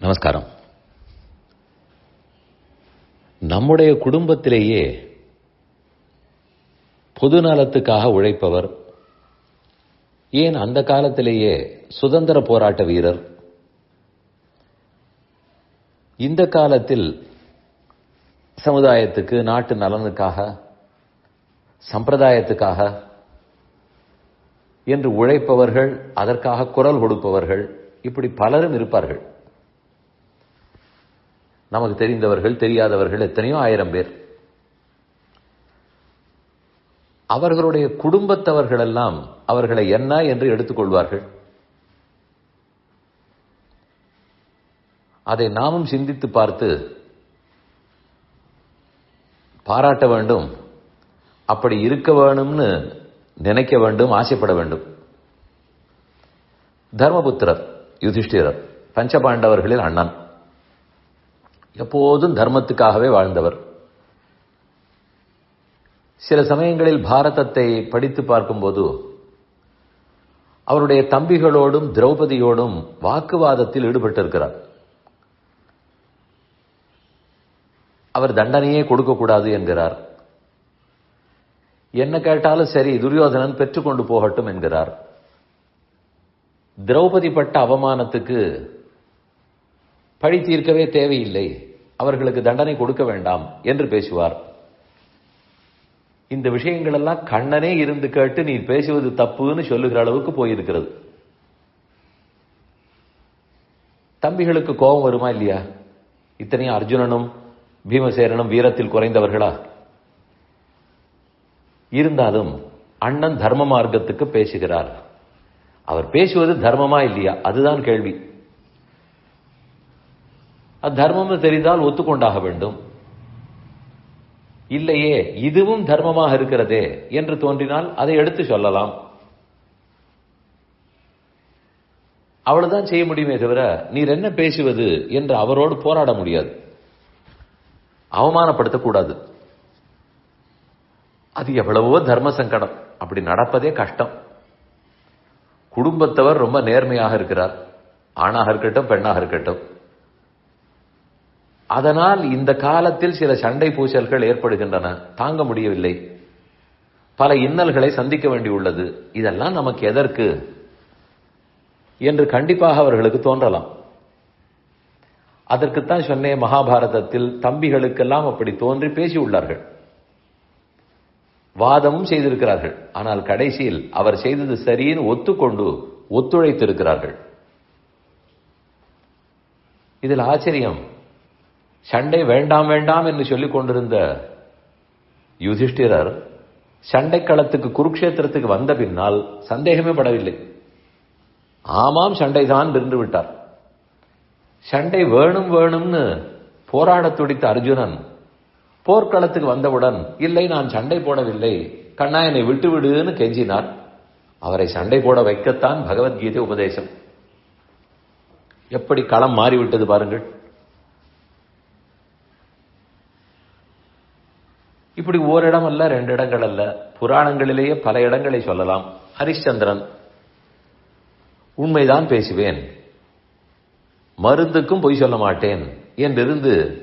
நமஸ்காரம். நம்முடைய குடும்பத்திலேயே பொது நலத்துக்காக உழைப்பவர் ஏன் அந்த காலத்திலேயே சுதந்திர போராட்ட வீரர்? இந்த காலத்தில் சமுதாயத்துக்கு நாட்டு நலனுக்காக சம்பிரதாயத்துக்காக என்று உழைப்பவர்கள் அதற்காக குரல் கொடுப்பவர்கள் இப்படி பலரும் இருப்பார்கள். நமக்கு தெரிந்தவர்கள் தெரியாதவர்கள் எத்தனையோ ஆயிரம் பேர். அவர்களுடைய குடும்பத்தவர்கள் எல்லாம் அவர்களை என்ன என்று எடுத்துக்கொள்வார்கள் அதை நாமும் சிந்தித்து பார்த்து பாராட்ட வேண்டும். அப்படி இருக்க வேணும்னு நினைக்க வேண்டும் ஆசைப்பட வேண்டும். தர்மபுத்திரர் யுதிஷ்டிரர் பஞ்சபாண்டவர்களில் அண்ணன். எப்போதும் தர்மத்துக்காகவே வாழ்ந்தவர். சில சமயங்களில் பாரதத்தை படித்து பார்க்கும்போது அவருடைய தம்பிகளோடும் திரௌபதியோடும் வாக்குவாதத்தில் ஈடுபட்டிருக்கிறார். அவர் தண்டனையே கொடுக்கக்கூடாது என்கிறார். என்ன கேட்டாலும் சரி துரியோதனன் பெற்றுக்கொண்டு போகட்டும் என்கிறார். திரௌபதி பட்ட அவமானத்துக்கு பழி தீர்க்கவே தேவையில்லை. அவர்களுக்கு தண்டனை கொடுக்க வேண்டாம் என்று பேசுவார். இந்த விஷயங்கள் எல்லாம் கண்ணனே இருந்து கேட்டு நீ பேசுவது தப்புன்னு சொல்லுகிற அளவுக்கு போயிருக்கிறது. தம்பிகளுக்கு கோபம் வருமா இல்லையா? இத்தனையும் அர்ஜுனனும் பீமசேரனும் வீரத்தில் குறைந்தவர்களா? இருந்தாலும் அண்ணன் தர்ம மார்க்கத்துக்கு பேசுகிறார். அவர் பேசுவது தர்மமா இல்லையா? அதுதான் கேள்வி. தர்மம் தெரிந்தால் ஒத்துக்கொண்டாக வேண்டும். இல்லையே இதுவும் தர்மமாக இருக்கிறதே என்று தோன்றினால் அதை எடுத்து சொல்லலாம். அவ்வளவுதான் செய்ய முடியுமே தவிர நீர் என்ன பேசுவது என்று அவரோடு போராட முடியாது. அவமானப்படுத்தக்கூடாது. அது எவ்வளவோ தர்ம சங்கடம். அப்படி நடப்பதே கஷ்டம். குடும்பத்தவர் ரொம்ப நேர்மையாக இருக்கிறார். ஆணாக இருக்கட்டும் பெண்ணாக இருக்கட்டும். அதனால் இந்த காலத்தில் சில சண்டை பூசல்கள் ஏற்படுகின்றன. தாங்க முடியவில்லை. பல இன்னல்களை சந்திக்க வேண்டியுள்ளது இதெல்லாம் நமக்கு எதற்கு? என்று கண்டிப்பாக அவர்களுக்கு தோன்றலாம். அதற்குத்தான் சொன்னேன் மகாபாரதத்தில் தம்பிகளுக்கெல்லாம் அப்படி தோன்றி பேசியுள்ளார்கள். வாதமும் செய்திருக்கிறார்கள். ஆனால் கடைசியில் அவர் செய்தது சரின்னு ஒத்துக்கொண்டு ஒத்துழைத்திருக்கிறார்கள். இதில் ஆச்சரியம். சண்டை வேண்டாம் வேண்டாம் என்று சொல்லிக் கொண்டிருந்த யுதிஷ்டிரர் சண்டை களத்துக்கு குருக்ஷேத்திரத்துக்கு வந்த பின்னால் சந்தேகமே படவில்லை. ஆமாம் சண்டைதான் நின்று விட்டார். சண்டை வேணும் வேணும்னு போராட துடித்த அர்ஜுனன் போர்க்களத்துக்கு வந்தவுடன் இல்லை நான் சண்டை போடவில்லை. கண்ணா என்னை விட்டு விடுன்னு கெஞ்சினார். அவரை சண்டை போட வைக்கத்தான் பகவத்கீதை உபதேசம். எப்படி களம் மாறிவிட்டது பாருங்கள். இப்படி ஓரிடம் அல்ல ரெண்டு இடங்கள் அல்ல புராணங்களிலேயே பல இடங்களை சொல்லலாம். ஹரிச்சந்திரன் உண்மைதான் பேசுவேன். மருந்துக்கும் பொய் சொல்ல மாட்டேன் என்றிருந்து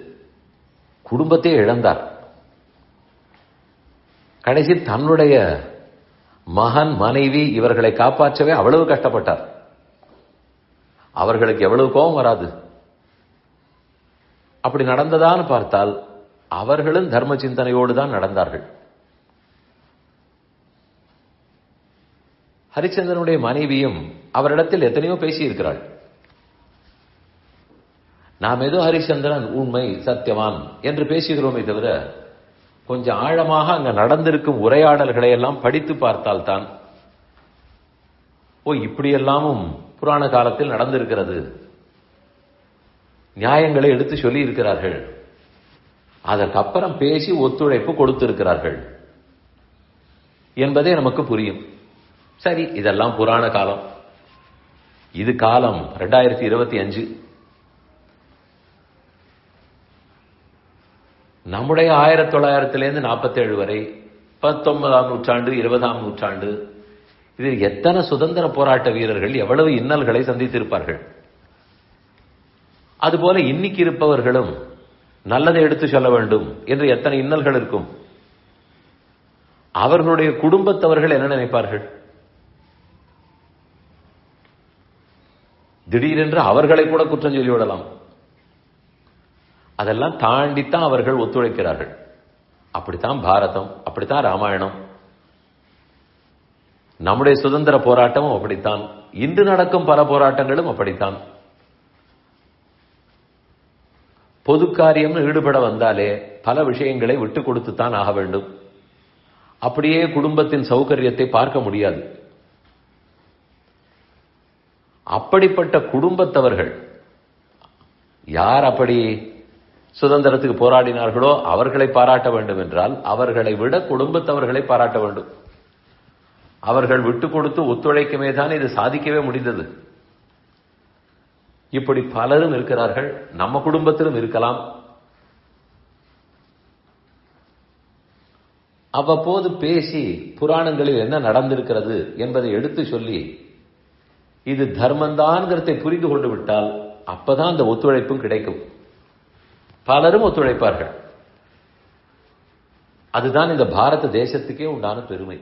குடும்பத்தை இழந்தார். கடைசி தன்னுடைய மகன் மனைவி இவர்களை காப்பாற்றவே அவ்வளவு கஷ்டப்பட்டார். அவர்களுக்கு எவ்வளவு கோபம் வராது. அப்படி நடந்ததான்னு பார்த்தால் அவர்களும் தர்ம சிந்தனையோடு தான் நடந்தார்கள். ஹரிச்சந்திரனுடைய மனைவியும் அவரிடத்தில் எத்தனையோ பேசியிருக்கிறாள். நாம் ஏதோ ஹரிச்சந்திரன் உண்மை சத்தியவான் என்று பேசுகிறோமே தவிர கொஞ்சம் ஆழமாக அங்க நடந்திருக்கும் உரையாடல்களை எல்லாம் படித்து பார்த்தால் தான் ஓ இப்படியெல்லாமும் புராண காலத்தில் நடந்திருக்கிறது. நியாயங்களை எடுத்து சொல்லி இருக்கிறார்கள் அதற்கப்புறம் பேசி ஒத்துழைப்பு கொடுத்திருக்கிறார்கள் என்பதே நமக்கு புரியும். சரி இதெல்லாம் புராண காலம். இது காலம் ரெண்டாயிரத்தி இருபத்தி அஞ்சு. நம்முடைய ஆயிரத்தி தொள்ளாயிரத்திலேருந்து நாற்பத்தேழு வரை பத்தொன்பதாம் நூற்றாண்டு இருபதாம் நூற்றாண்டு இதில் எத்தனை சுதந்திர போராட்ட வீரர்கள் எவ்வளவு இன்னல்களை சந்தித்திருப்பார்கள்? அதுபோல இன்னைக்கு இருப்பவர்களும் நல்லதை எடுத்து சொல்ல வேண்டும் என்று எத்தனை இன்னல்கள் இருக்கும். அவர்களுடைய குடும்பத்தவர்கள் என்ன நினைப்பார்கள்? திடீரென்று அவர்களை கூட குற்றம் சொல்லிவிடலாம் அதெல்லாம் தாண்டித்தான் அவர்கள் ஒத்துழைக்கிறார்கள். அப்படித்தான் பாரதம் அப்படித்தான் ராமாயணம். நம்முடைய சுதந்திர போராட்டமும் அப்படித்தான். இன்று நடக்கும் பல போராட்டங்களும் அப்படித்தான். பொது காரியம்னு ஈடுபட வந்தாலே பல விஷயங்களை விட்டு கொடுத்துத்தான் ஆக வேண்டும். அப்படியே குடும்பத்தின் சௌகரியத்தை பார்க்க முடியாது. அப்படிப்பட்ட குடும்பத்தவர்கள் யார் அப்படி சுதந்திரத்துக்கு போராடினார்களோ அவர்களை பாராட்ட வேண்டும் என்றால் அவர்களை விட குடும்பத்தவர்களை பாராட்ட வேண்டும். அவர்கள் விட்டு கொடுத்து ஒத்துழைக்குமே தான் இது சாதிக்கவே முடிந்தது. இப்படி பலரும் இருக்கிறார்கள். நம்ம குடும்பத்திலும் இருக்கலாம். அவ்வப்போது பேசி புராணங்களில் என்ன நடந்திருக்கிறது என்பதை எடுத்து சொல்லி இது தர்மந்தான்கிறதை புரிந்து கொண்டு விட்டால் அப்பதான் அந்த ஒத்துழைப்பும் கிடைக்கும். பலரும் ஒத்துழைப்பார்கள். அதுதான் இந்த பாரத தேசத்துக்கே உண்டான பெருமை.